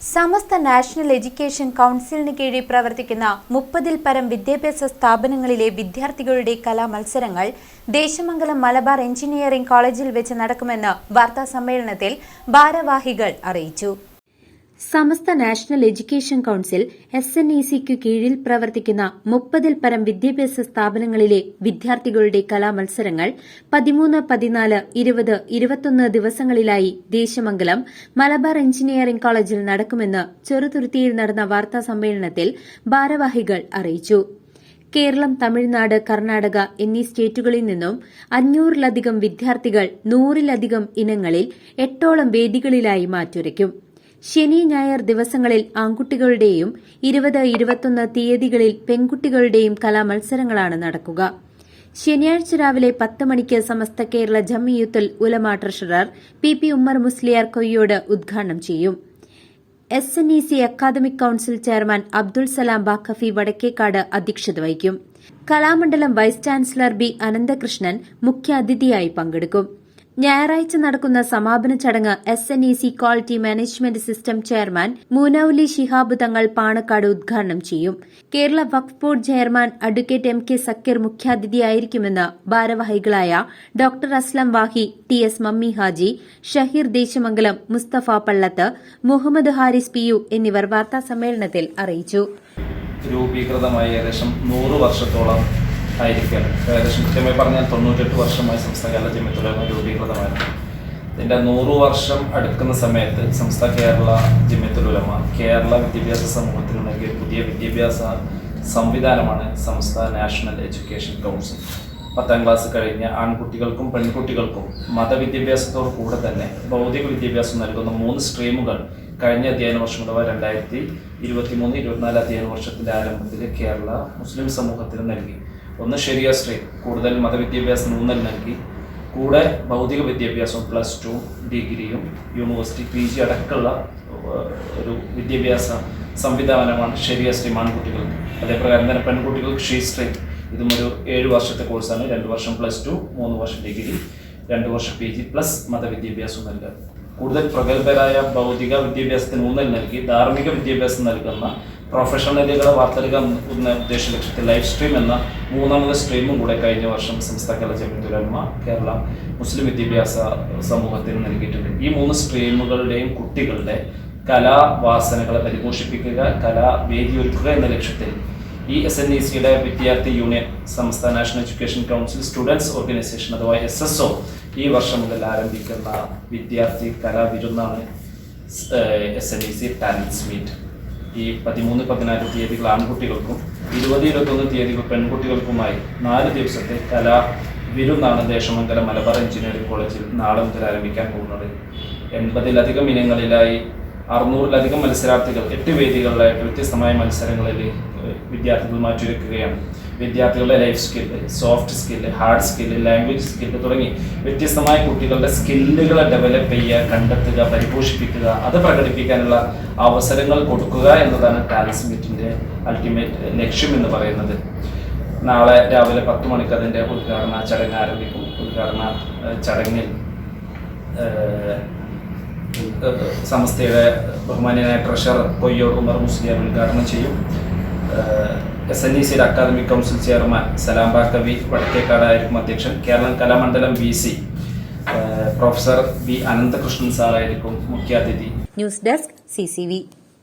സമസ്ത national education കൗൺസിലിന് കീഴിൽ പ്രവർത്തിക്കുന്ന മുപ്പതിൽ പരം വിദ്യാഭ്യാസ സ്ഥാപനങ്ങളിലെ വിദ്യാർത്ഥികളുടെ കലാമത്സരങ്ങൾ ദേശമംഗലം മലബാർ എഞ്ചിനീയറിംഗ് കോളേജിൽ വെച്ച് നടക്കുമെന്ന് വാർത്താസമ്മേളനത്തിൽ ഭാരവാഹികൾ അറിയിച്ചു Samastha national education council S N E സിക്കു കീഴിൽ പ്രവർത്തിക്കുന്ന മുപ്പതിൽ പരം വിദ്യാഭ്യാസ സ്ഥാപനങ്ങളിലെ വിദ്യാർത്ഥികളുടെ കലാമത്സരങ്ങൾ പതിമൂന്ന് പതിനാല് ഇരുപത് ഇരുപത്തൊന്ന് ദിവസങ്ങളിലായി ദേശമംഗലം മലബാർ എഞ്ചിനീയറിംഗ് കോളേജിൽ നടക്കുമെന്ന് ചെറുതുരുത്തിയിൽ നടന്ന വാർത്താ സമ്മേളനത്തിൽ ഭാരവാഹികൾ അറിയിച്ചു. കേരളം തമിഴ്നാട് കർണാടക എന്നീ സ്റ്റേറ്റുകളിൽ നിന്നും അഞ്ഞൂറിലധികം വിദ്യാർത്ഥികൾ നൂറിലധികം ഇനങ്ങളിൽ എട്ടോളം വേദികളിലായി മാറ്റുരയ്ക്കും. ശനി ഞായർ ദിവസങ്ങളിൽ ആൺകുട്ടികളുടെയും ഇരുപത് ഇരുപത്തൊന്ന് തീയതികളിൽ പെൺകുട്ടികളുടെയും കലാമത്സരങ്ങളാണ് നടക്കുക. ശനിയാഴ്ച രാവിലെ പത്ത് മണിക്ക് Samastha Kerala Jamiyyathul Ulama treasurer P P Ummer Musliyar Koyyode ഉദ്ഘാടനം ചെയ്യും. S N E C academic council chairman Abdul Salam Baqavi Vadakkekad അധ്യക്ഷത വഹിക്കും. Kalamandalam vice chancellor B Ananthakrishnan മുഖ്യാതിഥിയായി പങ്കെടുക്കും. ഞായറാഴ്ച നടക്കുന്ന സമാപന ചടങ്ങ് S N E C quality management system chairman Mueenali Shihab Thangal Panakkad ഉദ്ഘാടനം ചെയ്യും. Kerala Waqf board chairman advocate M K Sakir മുഖ്യാതിഥിയായിരിക്കുമെന്ന് ഭാരവാഹികളായ doctor Aslam Vahi T S Mammi Haji Shaheer Desamangalam Mustafa Pallath Muhammad Haris P U എന്നിവർ വാർത്താസമ്മേളനത്തിൽ അറിയിച്ചു. രൂപീകൃതമായി ഏകദേശം നൂറ് വർഷത്തോളം ആയിരിക്കുകയാണ്. ഏകദേശം കൃത്യമായി പറഞ്ഞാൽ തൊണ്ണൂറ്റെട്ട് വർഷമായി സംസ്ഥാന ജമ്യത്തുലമ രൂപീകൃതമായിരുന്നു. ഇതിന്റെ നൂറ് വർഷം അടുക്കുന്ന സമയത്ത് സംസ്ഥാന കേരള ജമ്യത്തുലമ കേരള വിദ്യാഭ്യാസ സമൂഹത്തിന് നൽകിയ പുതിയ വിദ്യാഭ്യാസ സംവിധാനമാണ് സംസ്ഥാന നാഷണൽ എഡ്യൂക്കേഷൻ കൗൺസിൽ. പത്താം ക്ലാസ് കഴിഞ്ഞ ആൺകുട്ടികൾക്കും പെൺകുട്ടികൾക്കും മതവിദ്യാഭ്യാസത്തോടു കൂടെ തന്നെ ഭൗതിക വിദ്യാഭ്യാസം നൽകുന്ന മൂന്ന് സ്ട്രീമുകൾ കഴിഞ്ഞ അധ്യയന വർഷം അഥവാ രണ്ടായിരത്തി ഇരുപത്തി മൂന്ന് ഇരുപത്തിനാല് അധ്യയന വർഷത്തിന്റെ ആരംഭത്തിൽ കേരള മുസ്ലിം സമൂഹത്തിന് നൽകി. ഒന്ന് ശരിയ സ്ട്രീം കൂടുതൽ മതവിദ്യാഭ്യാസം ഊന്നൽ നൽകി. കൂടെ ഭൗതിക വിദ്യാഭ്യാസവും പ്ലസ് ടു ഡിഗ്രിയും യൂണിവേഴ്സിറ്റി പി ജി അടക്കമുള്ള ഒരു വിദ്യാഭ്യാസ സംവിധാനമാണ് ശരിയ സ്ട്രീം ആൺകുട്ടികൾക്ക് അതേപ്രകാരം തന്നെ പെൺകുട്ടികൾക്ക് ഷീ സ്ട്രീം ഇതും ഒരു ഏഴ് വർഷത്തെ കോഴ്സാണ് രണ്ട് വർഷം പ്ലസ് ടു മൂന്ന് വർഷം ഡിഗ്രി രണ്ട് വർഷം പി ജി പ്ലസ് മതവിദ്യാഭ്യാസവും നൽകുക. കൂടുതൽ പ്രഗത്ഭരായ ഭൗതിക വിദ്യാഭ്യാസത്തിന് ഊന്നൽ നൽകി. ധാർമ്മിക വിദ്യാഭ്യാസം നൽകുന്ന പ്രൊഫഷണലുകളെ വാർത്തെടുക്കാൻ എന്ന ഉദ്ദേശ ലക്ഷ്യത്തിൽ ലൈഫ് സ്ട്രീം എന്ന മൂന്നാമത് സ്ട്രീമും കൂടെ കഴിഞ്ഞ വർഷം സംസ്ഥാന കേരള ജമിത്തുലമ കേരള മുസ്ലിം വിദ്യാഭ്യാസ സമൂഹത്തിന് നൽകിയിട്ടുണ്ട്. ഈ മൂന്ന് സ്ട്രീമുകളുടെയും കുട്ടികളുടെ കലാവാസനകളെ പരിപോഷിപ്പിക്കുക കലാ വേദിയൊരുക്കുക എന്ന ലക്ഷ്യത്തിൽ ഈ എസ് എൻ ഇ സിയുടെ വിദ്യാർത്ഥി യൂണിയൻ സംസ്ഥാന national education council students organisation അഥവാ എസ് എസ് ഒ ഈ വർഷം മുതൽ ആരംഭിക്കുന്ന വിദ്യാർത്ഥി കലാവിരുന്നാണ് S N E C talents meet ഈ പതിമൂന്ന് പതിനാല് തീയതികൾ ആൺകുട്ടികൾക്കും ഇരുപത് ഇരുപത്തൊന്ന് തീയതികൾ പെൺകുട്ടികൾക്കുമായി നാല് ദിവസത്തെ കലാ വിരുന്നാണ് ദേശമംഗലം മലബാർ എഞ്ചിനീയറിംഗ് കോളേജിൽ നാളെ മുതൽ ആരംഭിക്കാൻ പോകുന്നത്. എൺപതിലധികം ഇനങ്ങളിലായി അറുന്നൂറിലധികം മത്സരാർത്ഥികൾ എട്ട് വേദികളിലായിട്ട് വ്യത്യസ്തമായ മത്സരങ്ങളിൽ വിദ്യാർത്ഥികൾ മാറ്റിവെക്കുകയാണ്. വിദ്യാർത്ഥികളുടെ life skill soft skill hard skill language skill തുടങ്ങി വ്യത്യസ്തമായ കുട്ടികളുടെ സ്കില്ലുകളെ ഡെവലപ്പ് ചെയ്യുക കണ്ടെത്തുക പരിപോഷിപ്പിക്കുക അത് പ്രകടിപ്പിക്കാനുള്ള അവസരങ്ങൾ കൊടുക്കുക എന്നതാണ് ടാലൻസ് മീറ്റിന്റെ അൾട്ടിമേറ്റ് ലക്ഷ്യം എന്ന് പറയുന്നത്. നാളെ രാവിലെ പത്ത് മണിക്ക് അതിന്റെ ഉദ്ഘാടന ചടങ്ങ് ആരംഭിക്കും. ഉദ്ഘാടന ചടങ്ങിൽ സമസ്തയുടെ ബഹുമാനിയായ ട്രഷറർ കൊയ്യോർ ഉമർ മുസ്ലിയാർ ഉദ്ഘാടനം ചെയ്യും. എസ് എൻ ഇ സിയുടെ അക്കാദമിക് കൗൺസിൽ ചെയർമാൻ സലാം കവി വടക്കേക്കാടായിരിക്കും അധ്യക്ഷൻ Keralam Kalamandalam V C. Professor V Ananthakrishnan സാറായിരിക്കും മുഖ്യാതിഥി. News desk C